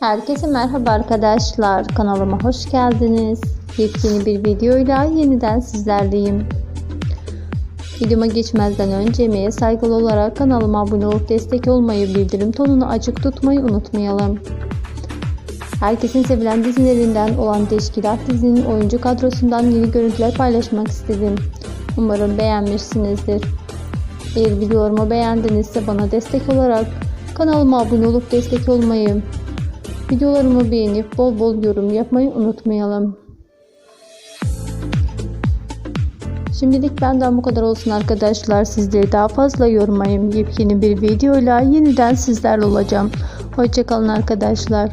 Herkese merhaba arkadaşlar. Kanalıma hoş geldiniz. Yepyeni bir videoyla yeniden sizlerleyim. Videoma geçmezden önce emeğe saygılı olarak kanalıma abone olup destek olmayı, bildirim tonunu açık tutmayı unutmayalım. Herkesin sevilen dizilerinden olan Teşkilat dizinin oyuncu kadrosundan yeni görüntüler paylaşmak istedim. Umarım beğenmişsinizdir. Eğer videolarımı beğendinizse bana destek olarak kanalıma abone olup destek olmayı, videolarımı beğenip bol bol yorum yapmayı unutmayalım. Şimdilik benden bu kadar olsun arkadaşlar. Sizleri daha fazla yormayayım. Yepyeni bir videoyla yeniden sizlerle olacağım. Hoşçakalın arkadaşlar.